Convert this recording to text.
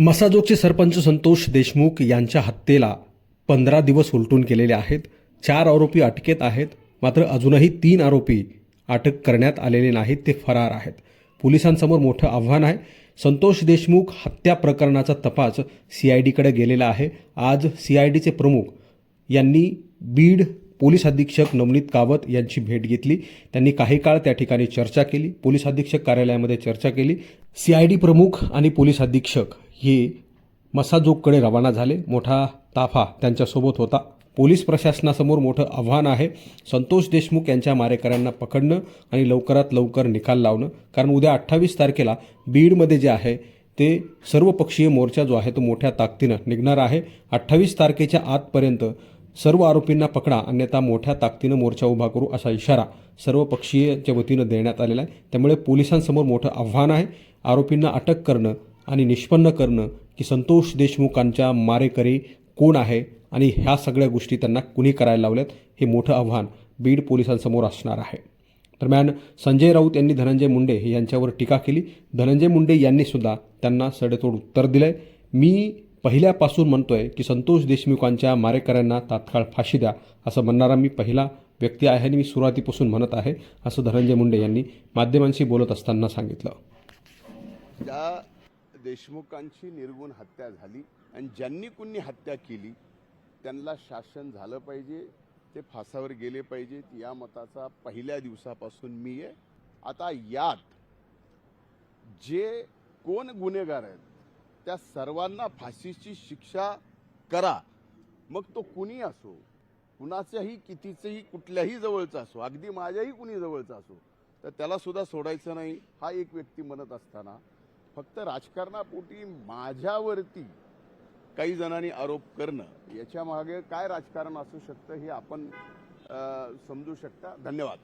मसाजोगचे सरपंच संतोष देशमुख यांच्या हत्येला पंधरा दिवस उलटून गेलेले आहेत. चार आरोपी अटकेत आहेत. मात्र अजूनही तीन आरोपी अटक करण्यात आलेले नाहीत ते फरार आहेत. पोलिसांसमोर मोठं आव्हान आहे. संतोष देशमुख हत्या प्रकरणाचा तपास सी आय डीकडे गेलेला आहे. आज सी आय डीचे प्रमुख यांनी बीड पोलीस अधीक्षक नवनीत कावत यांची भेट घेतली. त्यांनी काही काळ त्या ठिकाणी चर्चा केली. पोलीस अधीक्षक कार्यालयामध्ये चर्चा केली. सी आय डी प्रमुख आणि पोलीस अधीक्षक हे मसाजोगकडे रवाना झाले. मोठा ताफा त्यांच्यासोबत होता. पोलीस प्रशासनासमोर मोठं आव्हान आहे. संतोष देशमुख यांच्या मारेकऱ्यांना पकडणं आणि लवकरात लवकर निकाल लावणं. कारण उद्या अठ्ठावीस तारखेला बीडमध्ये जे आहे ते सर्वपक्षीय मोर्चा जो आहे तो मोठ्या ताकदीनं निघणार आहे. अठ्ठावीस तारखेच्या आतपर्यंत सर्व आरोपींना पकडा. अन्यथा मोठ्या ताकदीनं मोर्चा उभा करू असा इशारा सर्व पक्षीयच्या वतीनं देण्यात आलेला आहे. त्यामुळे पोलिसांसमोर मोठं आव्हान आहे. आरोपींना अटक करणं आणि निष्पन्न करणं की संतोष देशमुखांच्या मारेकरी कोण आहे आणि ह्या सगळ्या गोष्टी त्यांना कुणी करायला लावल्यात हे मोठं आव्हान बीड पोलिसांसमोर असणार आहे. दरम्यान संजय राऊत यांनी धनंजय मुंडे यांच्यावर टीका केली. धनंजय मुंडे यांनीसुद्धा त्यांना सडेतोड उत्तर दिलंय. मी पहिल्यापासून म्हणतो आहे की संतोष देशमुखांच्या मारेकऱ्यांना तात्काळ फाशी द्या असं म्हणणारा मी पहिला व्यक्ती आहे आणि मी सुरुवातीपासून म्हणत आहे असं धनंजय मुंडे यांनी माध्यमांशी बोलत असताना सांगितलं. ज्या देशमुखांची निर्गुण हत्या झाली आणि ज्यांनी कुणी हत्या केली त्यांना शासन झालं पाहिजे ते फासावर गेले पाहिजेत. या मताचा पहिल्या दिवसापासून मी आहे. आता यात जे कोण गुन्हेगार आहेत त्या सर्वांना फाशीची शिक्षा करा. मग तो कुणी असो कुणाच्याही कितीचंही कुठल्याही जवळचा असो अगदी माझ्याही कुणी जवळचा असो तर त्याला सुद्धा सोडायचं नाही. हा एक व्यक्ती म्हणत असताना फक्त राजकारणापोटी माझ्यावरती काही जणांनी आरोप करणं याच्या मागे काय राजकारण असू शकतं हे आपण समजू शकता. धन्यवाद.